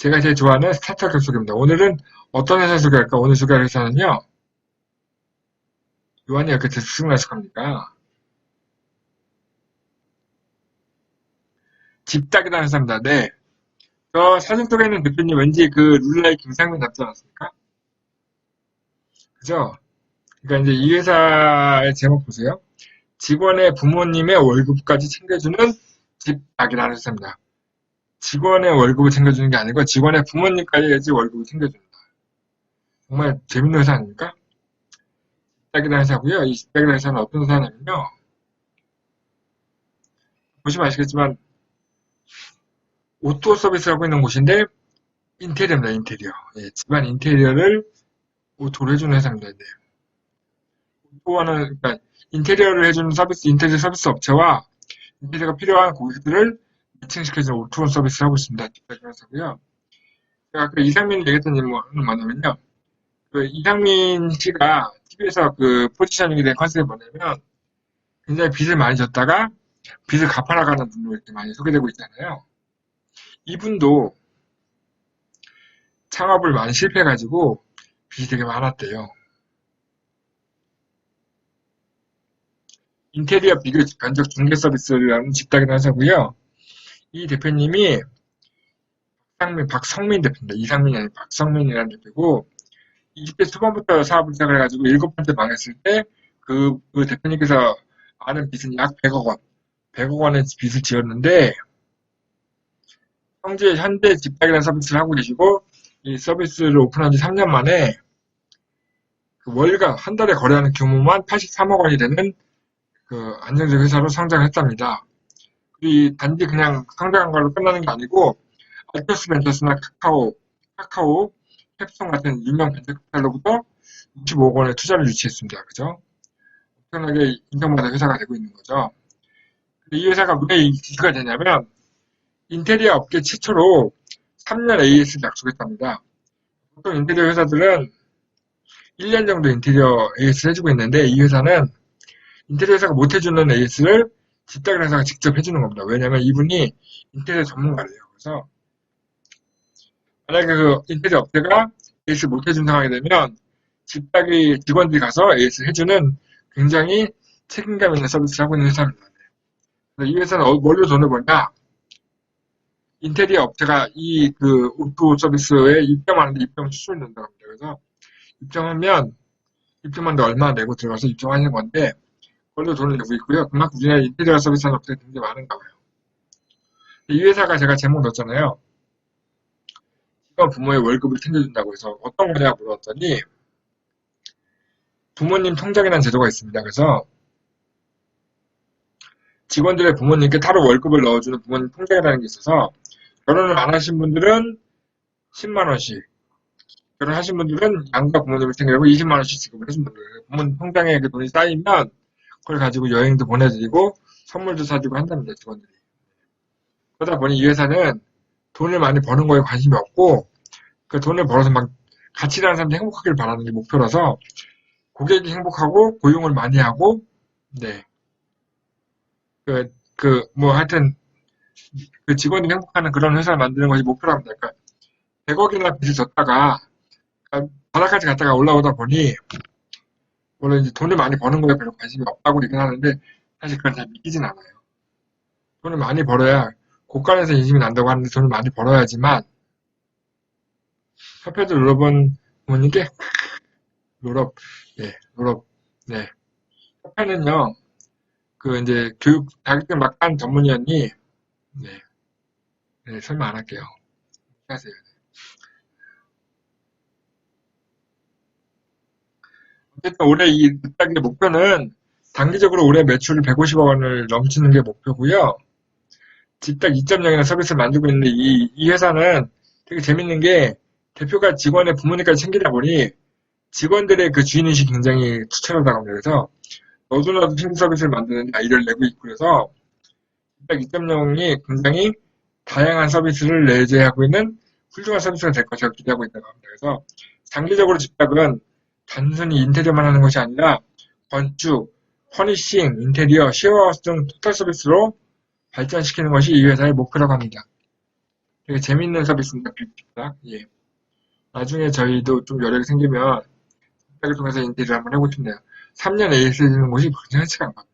제가 제일 좋아하는 스타트업 소개입니다. 오늘은 어떤 회사 소개할까? 오늘 소개할 회사는요. 요한이 이렇게 들쑥날쑥합니까? 집딱이라는 회사입니다. 네. 저 사진 속에 있는 대표님 왠지 그 룰라의 김상민 닮지 않았습니까? 그죠? 그러니까 이제 이 회사의 제목 보세요. 직원의 부모님의 월급까지 챙겨주는 집딱이라는 회사입니다. 직원의 월급을 챙겨주는 게 아니고 직원의 부모님까지 월급을 챙겨준다. 정말 재밌는 회사 아닙니까? 집딱이라는 회사고요. 이 집딱이라는 회사는 어떤 회사냐면요. 보시면 아시겠지만 오토 서비스를 하고 있는 곳인데 인테리어입니다. 인테리어. 예, 집안 인테리어를 오토로 해주는 회사입니다. 네. 오토와는 그러니까 인테리어를 해주는 서비스, 인테리어 서비스 업체와 인테리어가 필요한 고객들을 매칭시켜주는 오토 서비스를 하고 있습니다. 집단 회사고요. 제가 아까 이상민 얘기했던 일은 뭐냐면요. 그 이상민 씨가 TV에서 그 포지셔닝이 된 컨셉이 뭐냐면 굉장히 빚을 많이 졌다가 빚을 갚아나가는 분으로 이렇게 많이 소개되고 있잖아요. 이분도 창업을 많이 실패해가지고 빚이 되게 많았대요. 인테리어 비교 간접 중개 서비스라는 집단이라는 회사고요. 이 대표님이 박상민, 박성민 대표입니다. 이상민이 아니고 박성민이라는 대표고 20대 초반부터 사업을 시작을 해가지고 일곱 번째 망했을 때 그, 그 대표님께서 아는 빚은 약 100억 원, 100억 원의 빚을 지었는데 현재 현대 집탁이라는 서비스를 하고 계시고 이 서비스를 오픈한 지 3년 만에 그 월간 한 달에 거래하는 규모만 83억 원이 되는 그 안정적 회사로 성장했답니다. 이 단지 그냥 성장한 걸로 끝나는 게 아니고 알토스 벤처스나 카카오, 카카오, 캡송 같은 유명 벤처캐피탈로부터 65억 원의 투자를 유치했습니다. 그죠? 엄청나게 인정받은 회사가 되고 있는 거죠. 이 회사가 왜 이슈가 되냐면 인테리어 업계 최초로 3년 AS를 약속했답니다. 보통 인테리어 회사들은 1년 정도 인테리어 AS를 해주고 있는데 이 회사는 인테리어 회사가 못 해주는 AS를 집단 회사가 직접 해주는 겁니다. 왜냐하면 이분이 인테리어 전문가래요. 그래서 만약에 그 인테리어 업체가 AS 못 해준 상황이 되면 집탁이 직원들이 가서 AS 해주는 굉장히 책임감 있는 서비스를 하고 있는 회사입니다. 이 회사는 어, 뭘로 돈을 버냐? 인테리어 업체가 이 그 오토 서비스에 입점하는데 입점 수수료 낸다고 합니다. 그래서 입점하면 입점하는데 얼마 내고 들어가서 입점하는 건데 그 걸로 돈을 내고 있고요. 그만큼 우리나라 인테리어 서비스 하는 업체가 굉장히 많은가 봐요. 이 회사가 제가 제목 넣었잖아요. 직원 부모의 월급을 챙겨준다고 해서 어떤 거냐 물었더니 부모님 통장이라는 제도가 있습니다. 그래서 직원들의 부모님께 따로 월급을 넣어주는 부모님 통장이라는 게 있어서 결혼을 안 하신 분들은 10만원씩, 결혼하신 분들은 양가 부모님을 챙기고 20만원씩 지급을 해준다. 부모님 통장에 그 돈이 쌓이면 그걸 가지고 여행도 보내드리고 선물도 사주고 한답니다, 직원들이. 그러다 보니 이 회사는 돈을 많이 버는 거에 관심이 없고 그 돈을 벌어서 막 같이 일하는 사람들이 행복하길 바라는 게 목표라서 고객이 행복하고 고용을 많이 하고 네. 그, 그, 뭐 하여튼 그 직원이 행복하는 그런 회사를 만드는 것이 목표랍니다. 그러니까 100억이나 빚을 졌다가 그러니까 바닥까지 갔다가 올라오다 보니 물론 이제 돈을 많이 버는 거에 별로 관심이 없다고 얘기는 하는데 사실 그건 잘 믿기진 않아요. 돈을 많이 벌어야 고간에서 인심이 난다고 하는데 돈을 많이 벌어야지만 협회도 롤업은 부모님께 롤업, 네, 롤업, 네. 협회는요, 그 이제 교육 자격증 막한 전문위원이 네. 네, 설명 안 할게요. 하세요. 어쨌든 올해 이 단계 목표는 단기적으로 올해 매출을 150억 원을 넘치는 게 목표고요. 집딱 2.0이라는 서비스를 만들고 있는데 이, 이 회사는 되게 재밌는 게 대표가 직원의 부모님까지 챙기다 보니 직원들의 그 주인의식이 굉장히 투철하다고 합니다. 그래서 너도 나도 팀 서비스를 만드는 아이디어를 내고 있고 그래서 집딱 2.0이 굉장히 다양한 서비스를 내재하고 있는 훌륭한 서비스가 될 것이라고 기대하고 있다고 합니다. 그래서 장기적으로 집탁은 단순히 인테리어만 하는 것이 아니라 건축, 퍼니싱, 인테리어, 시어하우스 등 토탈 서비스로 발전시키는 것이 이 회사의 목표라고 합니다. 되게 재밌는 서비스입니다. 예. 나중에 저희도 좀 여력이 생기면 빅픽을 통해서 인테리어 한번 해보고 싶네요. 3년 AS 해주는 곳이 굉장치가 않거든요.